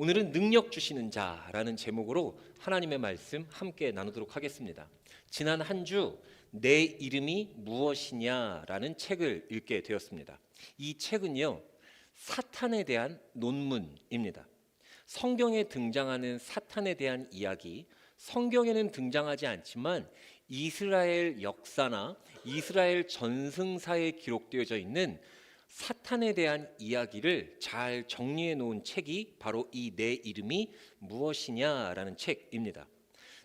오늘은 능력 주시는 자라는 제목으로 하나님의 말씀 함께 나누도록 하겠습니다. 지난 한 주 내 이름이 무엇이냐라는 책을 읽게 되었습니다. 이 책은요. 사탄에 대한 논문입니다. 성경에 등장하는 사탄에 대한 이야기, 성경에는 등장하지 않지만 이스라엘 역사나 이스라엘 전승사에 기록되어져 있는 사탄에 대한 이야기를 잘 정리해 놓은 책이 바로 이 내 이름이 무엇이냐라는 책입니다.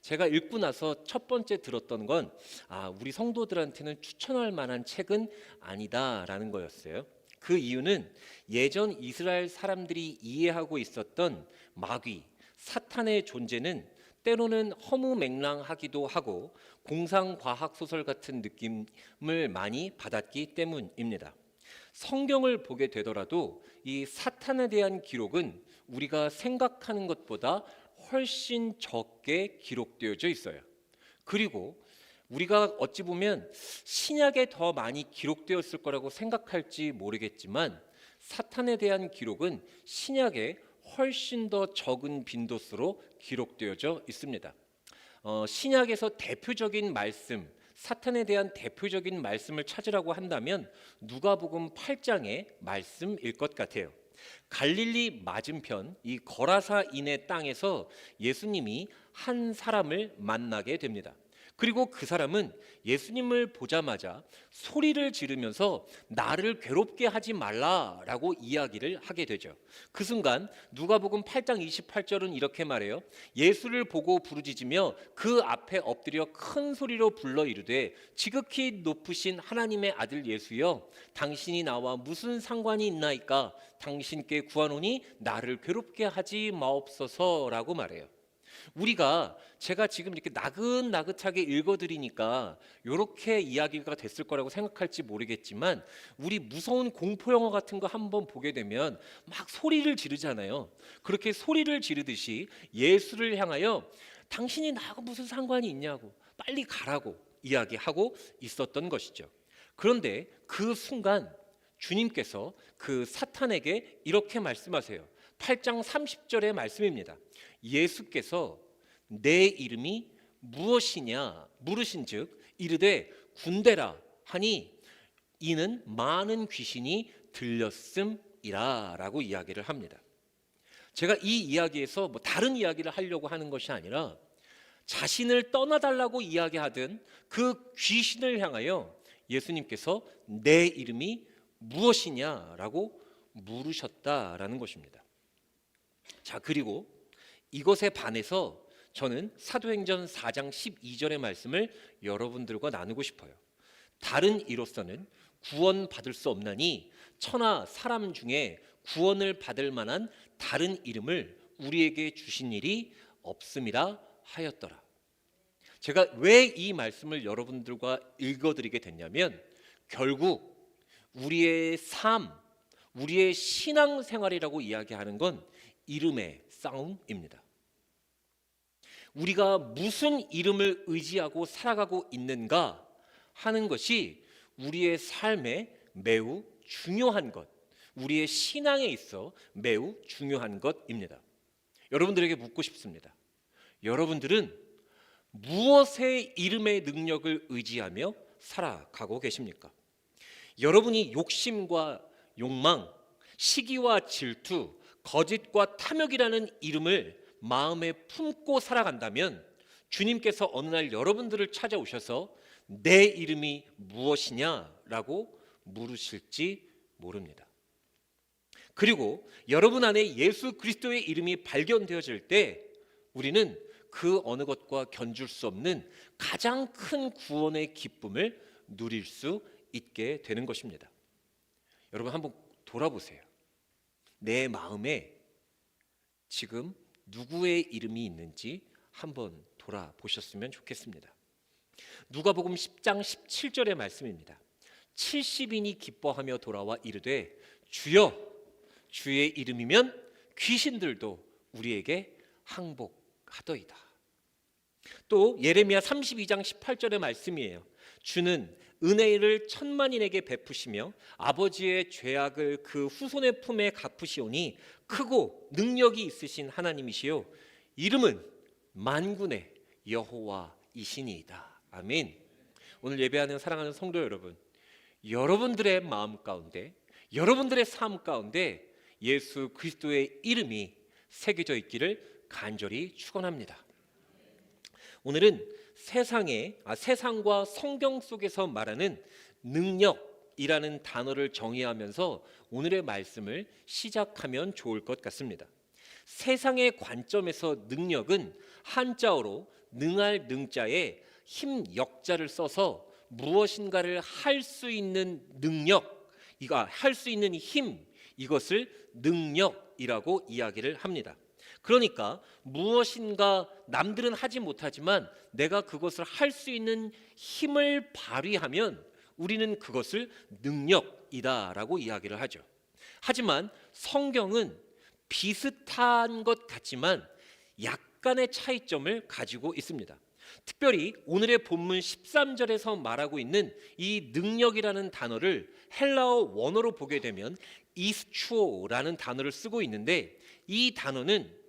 제가 읽고 나서 첫 번째 들었던 건 아, 우리 성도들한테는 추천할 만한 책은 아니다라는 거였어요. 그 이유는 예전 이스라엘 사람들이 이해하고 있었던 마귀, 사탄의 존재는 때로는 허무맹랑하기도 하고 공상과학 소설 같은 느낌을 많이 받았기 때문입니다. 성경을 보게 되더라도 이 사탄에 대한 기록은 우리가 생각하는 것보다 훨씬 적게 기록되어져 있어요. 그리고 우리가 어찌 보면 신약에 더 많이 기록되었을 거라고 생각할지 모르겠지만 사탄에 대한 기록은 신약에 훨씬 더 적은 빈도수로 기록되어져 있습니다. 어, 신약에서 대표적인 말씀, 사탄에 대한 대표적인 말씀을 찾으라고 한다면 누가복음 8장의 말씀일 것 같아요. 갈릴리 맞은편 이 거라사인의 땅에서 예수님이 한 사람을 만나게 됩니다. 그리고 그 사람은 예수님을 보자마자 소리를 지르면서 나를 괴롭게 하지 말라라고 이야기를 하게 되죠. 그 순간 누가복음 8장 28절은 이렇게 말해요. 예수를 보고 부르짖으며 그 앞에 엎드려 큰 소리로 불러 이르되 지극히 높으신 하나님의 아들 예수여 당신이 나와 무슨 상관이 있나이까 당신께 구하노니 나를 괴롭게 하지 마옵소서라고 말해요. 우리가 제가 지금 이렇게 나긋나긋하게 읽어드리니까 이렇게 이야기가 됐을 거라고 생각할지 모르겠지만 우리 무서운 공포 영화 같은 거 한번 보게 되면 막 소리를 지르잖아요. 그렇게 소리를 지르듯이 예수를 향하여 당신이 나하고 무슨 상관이 있냐고 빨리 가라고 이야기하고 있었던 것이죠. 그런데 그 순간 주님께서 그 사탄에게 이렇게 말씀하세요. 8장 30절의 말씀입니다. 예수께서 내 이름이 무엇이냐 물으신즉 이르되 군대라 하니 이는 많은 귀신이 들렸음이라라고 이야기를 합니다. 제가 이 이야기에서 뭐 다른 이야기를 하려고 하는 것이 아니라 자신을 떠나달라고 이야기하던 그 귀신을 향하여 예수님께서 내 이름이 무엇이냐라고 물으셨다라는 것입니다. 자, 그리고 이것에 반해서 저는 사도행전 4장 12절의 말씀을 여러분들과 나누고 싶어요. 다른 이로서는 구원 받을 수 없나니 천하 사람 중에 구원을 받을 만한 다른 이름을 우리에게 주신 일이 없음이라 하였더라. 제가 왜 이 말씀을 여러분들과 읽어드리게 됐냐면 결국 우리의 삶, 우리의 신앙 생활이라고 이야기하는 건 이름의 싸움입니다. 우리가 무슨 이름을 의지하고 살아가고 있는가 하는 것이 우리의 삶에 매우 중요한 것, 우리의 신앙에 있어 매우 중요한 것입니다. 여러분들에게 묻고 싶습니다. 여러분들은 무엇의 이름의 능력을 의지하며 살아가고 계십니까? 여러분이 욕심과 욕망, 시기와 질투, 거짓과 탐욕이라는 이름을 마음에 품고 살아간다면 주님께서 어느 날 여러분들을 찾아오셔서 내 이름이 무엇이냐라고 물으실지 모릅니다. 그리고 여러분 안에 예수 그리스도의 이름이 발견되어질 때 우리는 그 어느 것과 견줄 수 없는 가장 큰 구원의 기쁨을 누릴 수 있게 되는 것입니다. 여러분 한번 돌아보세요. 내 마음에 지금 누구의 이름이 있는지 한번 돌아보셨으면 좋겠습니다. 누가복음 10장 17절의 말씀입니다. 70인이 기뻐하며 돌아와 이르되 주여 주의 이름이면 귀신들도 우리에게 항복하더이다. 또 예레미야 32장 18절의 말씀이에요. 주는 은혜를 천만인에게 베푸시며 아버지의 죄악을 그 후손의 품에 갚으시오니 크고 능력이 있으신 하나님이시요 이름은 만군의 여호와이시니이다. 아멘. 오늘 예배하는 사랑하는 성도 여러분, 여러분들의 마음 가운데, 여러분들의 삶 가운데 예수 그리스도의 이름이 새겨져 있기를 간절히 축원합니다. 오늘은 세상에 아, 세상과 성경 속에서 말하는 능력이라는 단어를 정의하면서 오늘의 말씀을 시작하면 좋을 것 같습니다. 세상의 관점에서 능력은 한자어로 능할 능자에 힘 역자를 써서 무엇인가를 할 수 있는 능력, 이거 할수 있는 힘 이것을 능력이라고 이야기를 합니다. 그러니까 무엇인가 남들은 하지 못하지만 내가 그것을 할 수 있는 힘을 발휘하면 우리는 그것을 능력이다라고 이야기를 하죠. 하지만 성경은 비슷한 것 같지만 약간의 차이점을 가지고 있습니다. 특별히 오늘의 본문 13절에서 말하고 있는 이 능력이라는 단어를 헬라어 원어로 보게 되면 이스추오라는 단어를 쓰고 있는데 이 단어는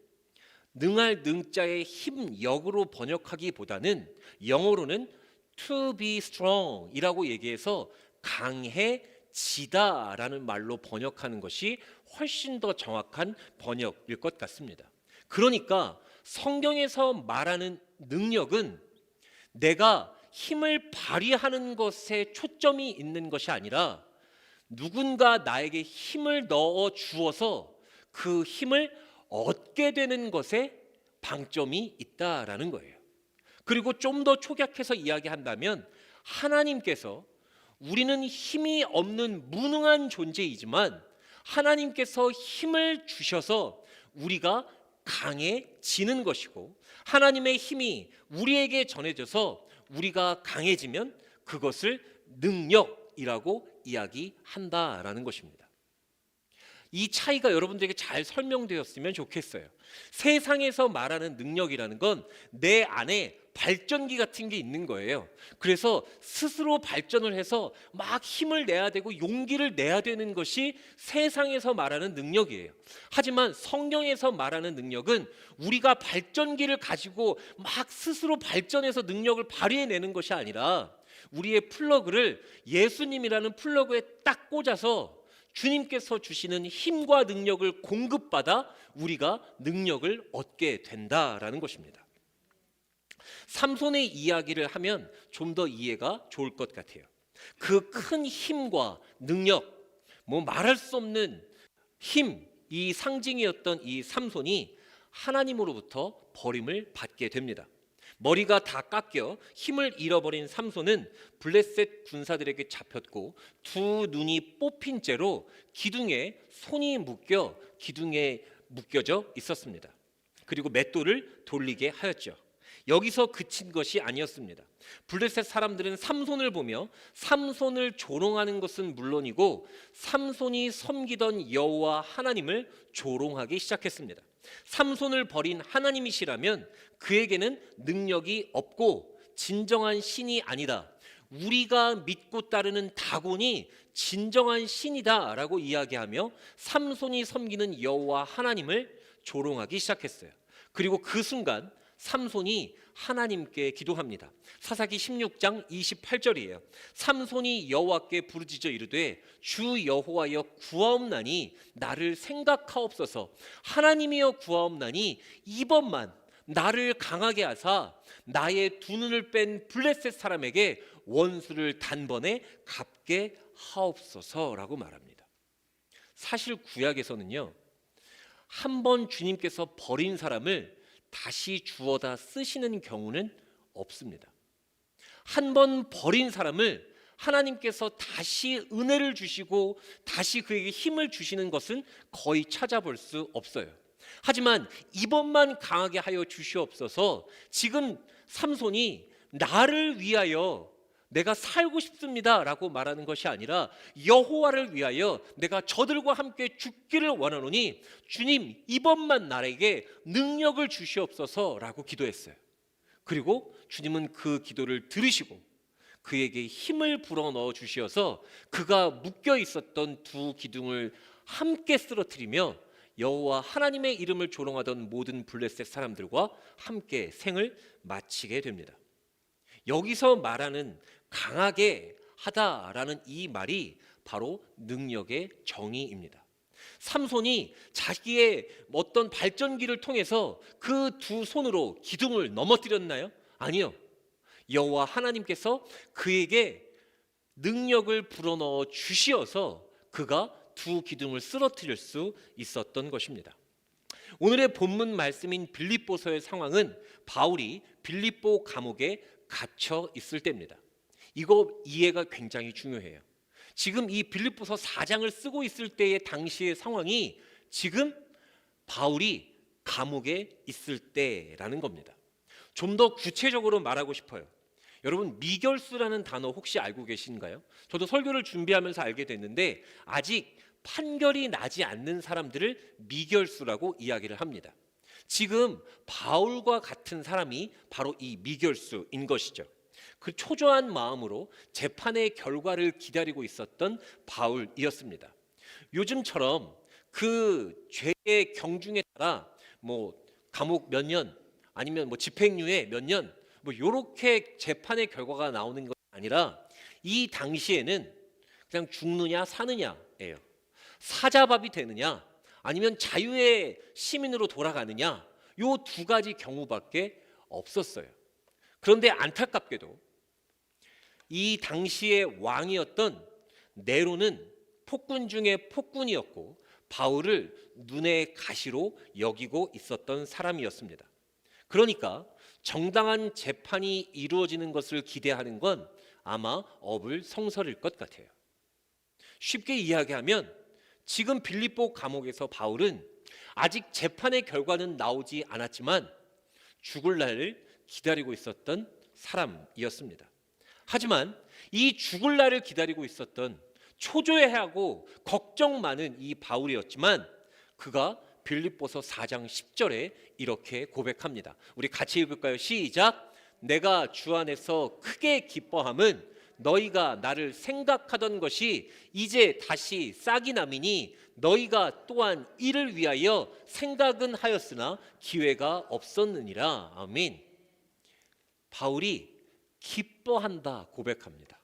능할 능자의 힘 역으로 번역하기보다는 영어로는 to be strong이라고 얘기해서 강해지다라는 말로 번역하는 것이 훨씬 더 정확한 번역일 것 같습니다. 그러니까 성경에서 말하는 능력은 내가 힘을 발휘하는 것에 초점이 있는 것이 아니라 누군가 나에게 힘을 넣어 주어서 그 힘을 얻게 되는 것에 방점이 있다라는 거예요. 그리고 좀 더 초약해서 이야기한다면 하나님께서 우리는 힘이 없는 무능한 존재이지만 하나님께서 힘을 주셔서 우리가 강해지는 것이고 하나님의 힘이 우리에게 전해져서 우리가 강해지면 그것을 능력이라고 이야기한다라는 것입니다. 이 차이가 여러분들에게 잘 설명되었으면 좋겠어요. 세상에서 말하는 능력이라는 건 내 안에 발전기 같은 게 있는 거예요. 그래서 스스로 발전을 해서 막 힘을 내야 되고 용기를 내야 되는 것이 세상에서 말하는 능력이에요. 하지만 성경에서 말하는 능력은 우리가 발전기를 가지고 막 스스로 발전해서 능력을 발휘해내는 것이 아니라 우리의 플러그를 예수님이라는 플러그에 딱 꽂아서 주님께서 주시는 힘과 능력을 공급받아 우리가 능력을 얻게 된다라는 것입니다. 삼손의 이야기를 하면 좀 더 이해가 좋을 것 같아요. 그 큰 힘과 능력, 뭐 말할 수 없는 힘, 이 상징이었던 이 삼손이 하나님으로부터 버림을 받게 됩니다. 머리가 다 깎여 힘을 잃어버린 삼손은 블레셋 군사들에게 잡혔고 두 눈이 뽑힌 채로 기둥에 손이 묶여 기둥에 묶여져 있었습니다. 그리고 맷돌을 돌리게 하였죠. 여기서 그친 것이 아니었습니다. 블레셋 사람들은 삼손을 보며 삼손을 조롱하는 것은 물론이고 삼손이 섬기던 여호와 하나님을 조롱하기 시작했습니다. 삼손을 버린 하나님이시라면 그에게는 능력이 없고 진정한 신이 아니다. 우리가 믿고 따르는 다곤이 진정한 신이다라고 이야기하며 삼손이 섬기는 여호와 하나님을 조롱하기 시작했어요. 그리고 그 순간 삼손이 하나님께 기도합니다. 사사기 16장 28절이에요. 삼손이 여호와께 부르짖어 이르되 주 여호와여 구하옵나니 나를 생각하옵소서. 하나님이여 구하옵나니 이번만 나를 강하게 하사 나의 두 눈을 뺀 블레셋 사람에게 원수를 단번에 갚게 하옵소서라고 말합니다. 사실 구약에서는요. 한 번 주님께서 버린 사람을 다시 주어다 쓰시는 경우는 없습니다. 한 번 버린 사람을 하나님께서 다시 은혜를 주시고 다시 그에게 힘을 주시는 것은 거의 찾아볼 수 없어요. 하지만 이번만 강하게 하여 주시옵소서. 지금 삼손이 나를 위하여 내가 살고 싶습니다라고 말하는 것이 아니라 여호와를 위하여 내가 저들과 함께 죽기를 원하노니 주님 이번만 나에게 능력을 주시옵소서라고 기도했어요. 그리고 주님은 그 기도를 들으시고 그에게 힘을 불어넣어 주시어서 그가 묶여 있었던 두 기둥을 함께 쓰러뜨리며 여호와 하나님의 이름을 조롱하던 모든 블레셋 사람들과 함께 생을 마치게 됩니다. 여기서 말하는 강하게 하다라는 이 말이 바로 능력의 정의입니다. 삼손이 자기의 어떤 발전기를 통해서 그 두 손으로 기둥을 넘어뜨렸나요? 아니요. 여호와 하나님께서 그에게 능력을 불어넣어 주시어서 그가 두 기둥을 쓰러뜨릴 수 있었던 것입니다. 오늘의 본문 말씀인 빌립보서의 상황은 바울이 빌립보 감옥에 갇혀 있을 때입니다. 이거 이해가 굉장히 중요해요. 지금 이 빌립보서 4장을 쓰고 있을 때의 당시의 상황이 지금 바울이 감옥에 있을 때라는 겁니다. 좀 더 구체적으로 말하고 싶어요. 여러분 미결수라는 단어 혹시 알고 계신가요? 저도 설교를 준비하면서 알게 됐는데 아직 판결이 나지 않는 사람들을 미결수라고 이야기를 합니다. 지금 바울과 같은 사람이 바로 이 미결수인 것이죠. 그 초조한 마음으로 재판의 결과를 기다리고 있었던 바울이었습니다. 요즘처럼 그 죄의 경중에 따라 뭐 감옥 몇 년 아니면 뭐 집행유예 몇 년 뭐 요렇게 재판의 결과가 나오는 것이 아니라 이 당시에는 그냥 죽느냐 사느냐예요. 사자밥이 되느냐 아니면 자유의 시민으로 돌아가느냐 요 두 가지 경우밖에 없었어요. 그런데 안타깝게도 이 당시의 왕이었던 네로는 폭군 중에 폭군이었고 바울을 눈의 가시로 여기고 있었던 사람이었습니다. 그러니까 정당한 재판이 이루어지는 것을 기대하는 건 아마 업을 성설일 것 같아요. 쉽게 이야기하면 지금 빌립보 감옥에서 바울은 아직 재판의 결과는 나오지 않았지만 죽을 날을 기다리고 있었던 사람이었습니다. 하지만 이 죽을 날을 기다리고 있었던 초조해하고 걱정 많은 이 바울이었지만 그가 빌립보서 4장 10절에 이렇게 고백합니다. 우리 같이 읽을까요? 시작. 내가 주 안에서 크게 기뻐함은 너희가 나를 생각하던 것이 이제 다시 싹이 남이니 너희가 또한 이를 위하여 생각은 하였으나 기회가 없었느니라. 아멘. 바울이 기뻐한다 고백합니다.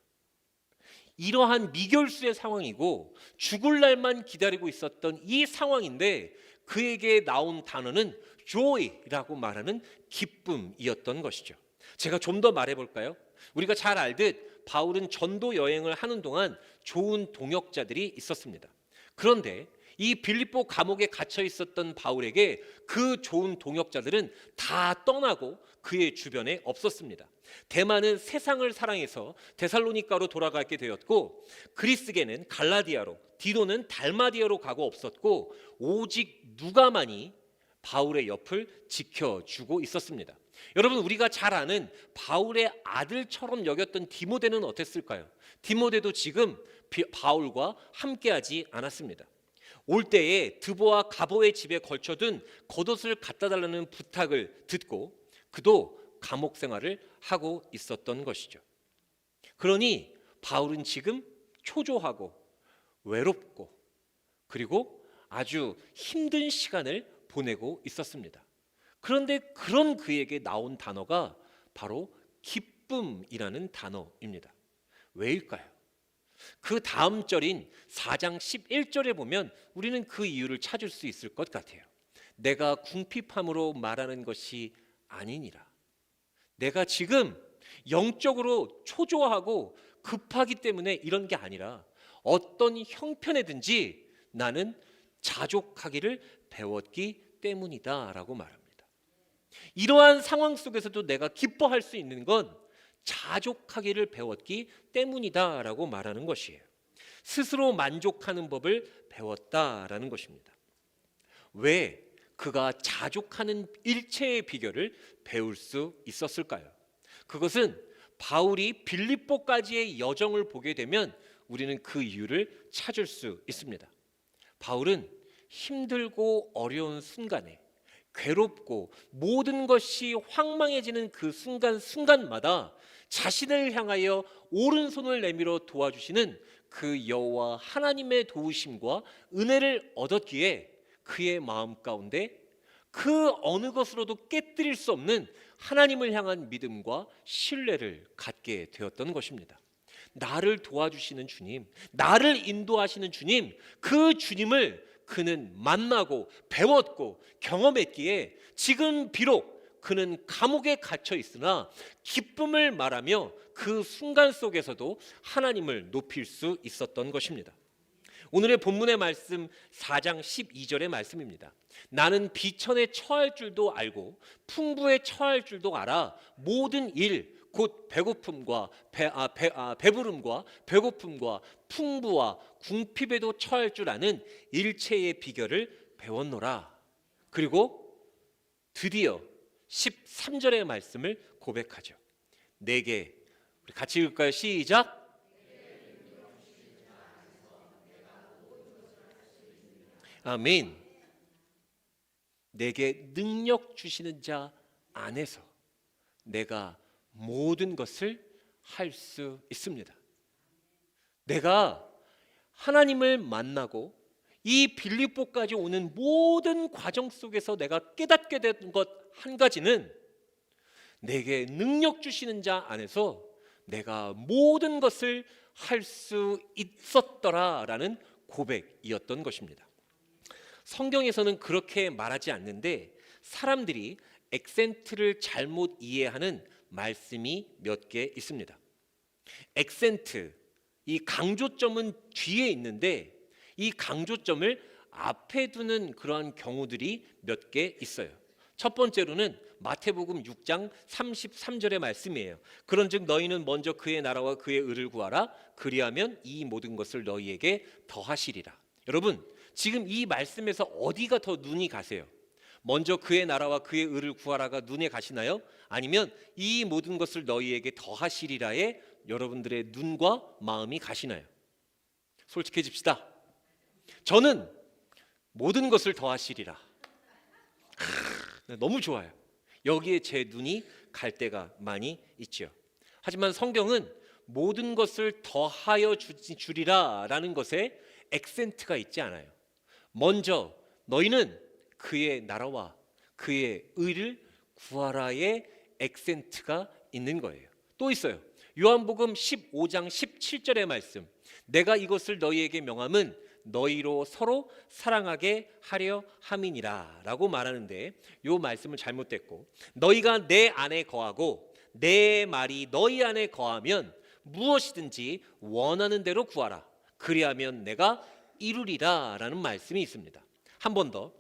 이러한 미결수의 상황이고 죽을 날만 기다리고 있었던 이 상황인데 그에게 나온 단어는 joy라고 말하는 기쁨이었던 것이죠. 제가 좀 더 말해 볼까요? 우리가 잘 알듯 바울은 전도 여행을 하는 동안 좋은 동역자들이 있었습니다. 그런데 이 빌립보 감옥에 갇혀 있었던 바울에게 그 좋은 동역자들은 다 떠나고 그의 주변에 없었습니다. 대만은 세상을 사랑해서 데살로니카로 돌아가게 되었고 그리스계는 갈라디아로 디도는 달마디아로 가고 없었고 오직 누가만이 바울의 옆을 지켜주고 있었습니다. 여러분 우리가 잘 아는 바울의 아들처럼 여겼던 디모데는 어땠을까요? 디모데도 지금 비- 바울과 함께하지 않았습니다. 올 때에 드보와 가보의 집에 걸쳐둔 겉옷을 갖다 달라는 부탁을 듣고 그도 감옥 생활을 하고 있었던 것이죠. 그러니 바울은 지금 초조하고 외롭고 그리고 아주 힘든 시간을 보내고 있었습니다. 그런데 그런 그에게 나온 단어가 바로 기쁨이라는 단어입니다. 왜일까요? 그 다음 절인 4장 11절에 보면 우리는 그 이유를 찾을 수 있을 것 같아요. 내가 궁핍함으로 말하는 것이 아니니라. 내가 지금 영적으로 초조하고 급하기 때문에 이런 게 아니라 어떤 형편에든지 나는 자족하기를 배웠기 때문이다라고 말합니다. 이러한 상황 속에서도 내가 기뻐할 수 있는 건 자족하기를 배웠기 때문이다라고 말하는 것이에요. 스스로 만족하는 법을 배웠다라는 것입니다. 왜 그가 자족하는 일체의 비결을 배울 수 있었을까요? 그것은 바울이 빌립보까지의 여정을 보게 되면 우리는 그 이유를 찾을 수 있습니다. 바울은 힘들고 어려운 순간에 괴롭고 모든 것이 황망해지는 그 순간 순간마다 자신을 향하여 오른손을 내밀어 도와주시는 그 여호와 하나님의 도우심과 은혜를 얻었기에 그의 마음 가운데 그 어느 것으로도 깨뜨릴 수 없는 하나님을 향한 믿음과 신뢰를 갖게 되었던 것입니다. 나를 도와주시는 주님, 나를 인도하시는 주님, 그 주님을 그는 만나고 배웠고 경험했기에 지금 비록 그는 감옥에 갇혀 있으나 기쁨을 말하며 그 순간 속에서도 하나님을 높일 수 있었던 것입니다. 오늘의 본문의 말씀 4장 12절의 말씀입니다. 나는 비천에 처할 줄도 알고 풍부에 처할 줄도 알아 모든 일 곧 배고픔과 배, 아, 배, 아, 배부름과 배고픔과 풍부와 궁핍에도 처할 줄 아는 일체의 비결을 배웠노라. 그리고 드디어 13절의 말씀을 고백하죠. 내게 우리 같이 읽을까요? 시작. 아멘. 내게 능력 주시는 자 안에서 내가 모든 것을 할 수 있습니다. 내가 하나님을 만나고 이 빌립보까지 오는 모든 과정 속에서 내가 깨닫게 된 것 한 가지는 내게 능력 주시는 자 안에서 내가 모든 것을 할 수 있었더라라는 고백이었던 것입니다. 성경에서는 그렇게 말하지 않는데 사람들이 액센트를 잘못 이해하는 말씀이 몇 개 있습니다. 액센트 이 강조점은 뒤에 있는데 이 강조점을 앞에 두는 그러한 경우들이 몇 개 있어요. 첫 번째로는 마태복음 6장 33절의 말씀이에요. 그런즉 너희는 먼저 그의 나라와 그의 의를 구하라 그리하면 이 모든 것을 너희에게 더하시리라. 여러분, 지금 이 말씀에서 어디가 더 눈이 가세요? 먼저 그의 나라와 그의 의를 구하라가 눈에 가시나요? 아니면 이 모든 것을 너희에게 더하시리라에 여러분들의 눈과 마음이 가시나요? 솔직해집시다. 저는 모든 것을 더하시리라. 하, 너무 좋아요. 여기에 제 눈이 갈 때가 많이 있죠. 하지만 성경은 모든 것을 더하여 주- 주리라라는 것에 액센트가 있지 않아요. 먼저 너희는 그의 나라와 그의 의를 구하라의 액센트가 있는 거예요. 또 있어요. 요한복음 15장 17절의 말씀. 내가 이것을 너희에게 명함은 너희로 서로 사랑하게 하려 함이니라라고 말하는데 요 말씀은 잘못됐고 너희가 내 안에 거하고 내 말이 너희 안에 거하면 무엇이든지 원하는 대로 구하라. 그리하면 내가 이루리라라는 말씀이 있습니다. 한 번 더.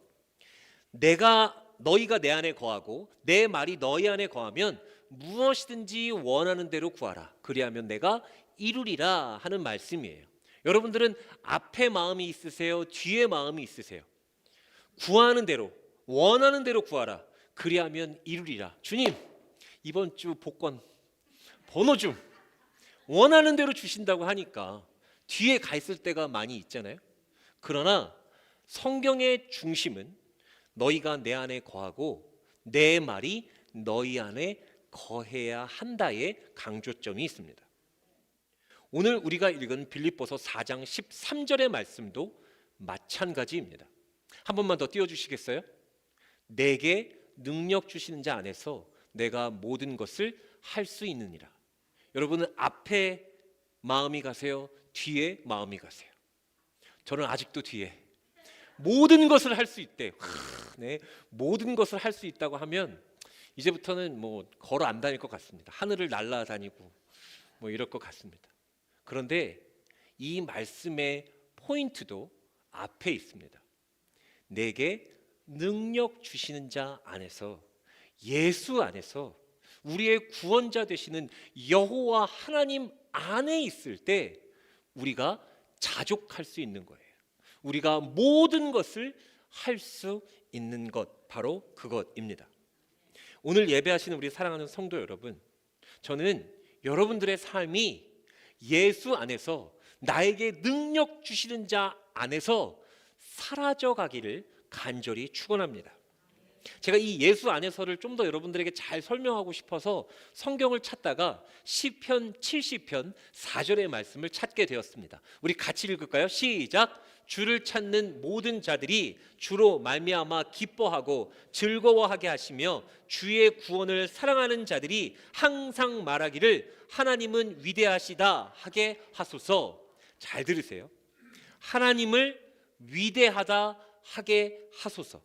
내가 너희가 내 안에 거하고 내 말이 너희 안에 거하면 무엇이든지 원하는 대로 구하라. 그리하면 내가 이루리라 하는 말씀이에요. 여러분들은 앞에 마음이 있으세요? 뒤에 마음이 있으세요? 구하는 대로 원하는 대로 구하라. 그리하면 이루리라. 주님, 이번 주 복권 번호 좀 원하는 대로 주신다고 하니까 뒤에 가 있을 때가 많이 있잖아요. 그러나 성경의 중심은 너희가 내 안에 거하고 내 말이 너희 안에 거해야 한다의 강조점이 있습니다. 오늘 우리가 읽은 빌립보서 4장 13절의 말씀도 마찬가지입니다. 한 번만 더 띄워 주시겠어요? 내게 능력 주시는 자 안에서 내가 모든 것을 할 수 있느니라. 여러분은 앞에 마음이 가세요? 뒤에 마음이 가세요? 저는 아직도 뒤에 모든 것을 할 수 있대. 하, 네, 모든 것을 할 수 있다고 하면 이제부터는 뭐 걸어 안 다닐 것 같습니다. 하늘을 날아다니고 뭐 이럴 것 같습니다. 그런데 이 말씀의 포인트도 앞에 있습니다. 내게 능력 주시는 자 안에서 예수 안에서 우리의 구원자 되시는 여호와 하나님 안에 있을 때 우리가 자족할 수 있는 거예요. 우리가 모든 것을 할 수 있는 것 바로 그것입니다. 오늘 예배하시는 우리 사랑하는 성도 여러분, 저는 여러분들의 삶이 예수 안에서 나에게 능력 주시는 자 안에서 사라져 가기를 간절히 축원합니다. 제가 이 예수 안에서를 좀 더 여러분들에게 잘 설명하고 싶어서 성경을 찾다가 시편 70편 4절의 말씀을 찾게 되었습니다. 우리 같이 읽을까요? 시작. 주를 찾는 모든 자들이 주로 말미암아 기뻐하고 즐거워하게 하시며 주의 구원을 사랑하는 자들이 항상 말하기를 하나님은 위대하시다 하게 하소서. 잘 들으세요. 하나님을 위대하다 하게 하소서.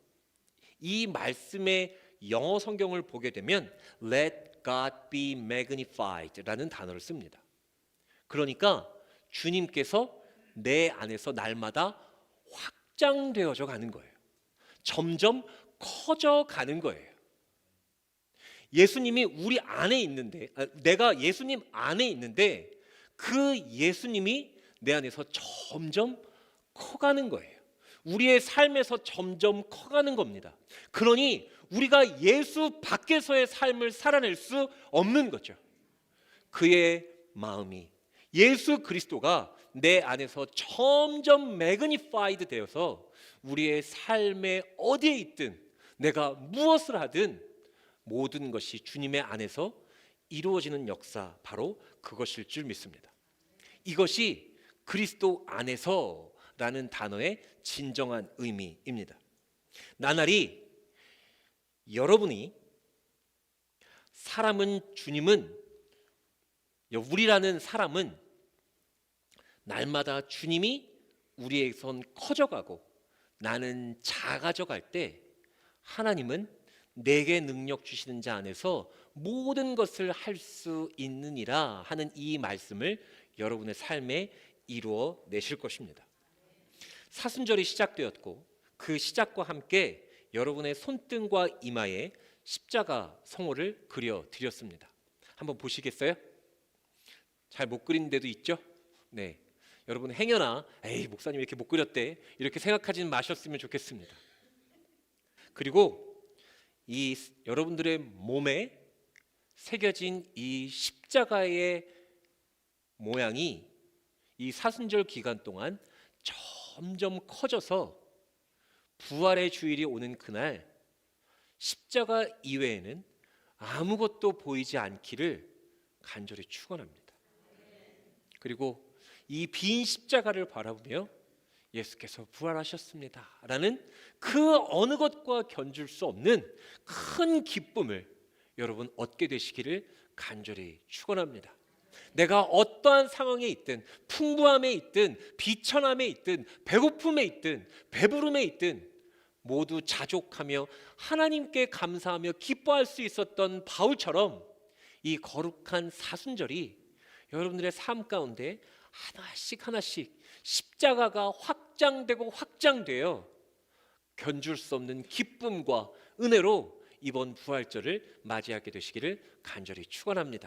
이 말씀의 영어 성경을 보게 되면 let God be magnified라는 단어를 씁니다. 그러니까 주님께서 내 안에서 날마다 확장되어져 가는 거예요. 점점 커져 가는 거예요. 예수님이 우리 안에 있는데 아, 내가 예수님 안에 있는데 그 예수님이 내 안에서 점점 커가는 거예요. 우리의 삶에서 점점 커가는 겁니다. 그러니 우리가 예수 밖에서의 삶을 살아낼 수 없는 거죠. 그의 마음이 예수 그리스도가 내 안에서 점점 매그니파이드 되어서 우리의 삶의 어디에 있든 내가 무엇을 하든 모든 것이 주님의 안에서 이루어지는 역사 바로 그것일 줄 믿습니다. 이것이 그리스도 안에서 라는 단어의 진정한 의미입니다. 나날이 여러분이 사람은 주님은 우리라는 사람은 날마다 주님이 우리에선 커져가고 나는 작아져 갈 때 하나님은 내게 능력 주시는 자 안에서 모든 것을 할 수 있느니라 하는 이 말씀을 여러분의 삶에 이루어 내실 것입니다. 사순절이 시작되었고 그 시작과 함께 여러분의 손등과 이마에 십자가 성호를 그려 드렸습니다. 한번 보시겠어요? 잘 못 그린 데도 있죠? 네. 여러분 행여나 에이 목사님 왜 이렇게 못 그렸대 이렇게 생각하지는 마셨으면 좋겠습니다. 그리고 이 여러분들의 몸에 새겨진 이 십자가의 모양이 이 사순절 기간 동안 점점 커져서 부활의 주일이 오는 그날 십자가 이외에는 아무것도 보이지 않기를 간절히 축원합니다. 그리고 이 빈 십자가를 바라보며 예수께서 부활하셨습니다라는 그 어느 것과 견줄 수 없는 큰 기쁨을 여러분 얻게 되시기를 간절히 축원합니다. 내가 어떠한 상황에 있든 풍부함에 있든 비천함에 있든 배고픔에 있든 배부름에 있든 모두 자족하며 하나님께 감사하며 기뻐할 수 있었던 바울처럼 이 거룩한 사순절이 여러분들의 삶 가운데 하나씩 하나씩 십자가가 확장되고 확장되어 견줄 수 없는 기쁨과 은혜로 이번 부활절을 맞이하게 되시기를 간절히 축원합니다.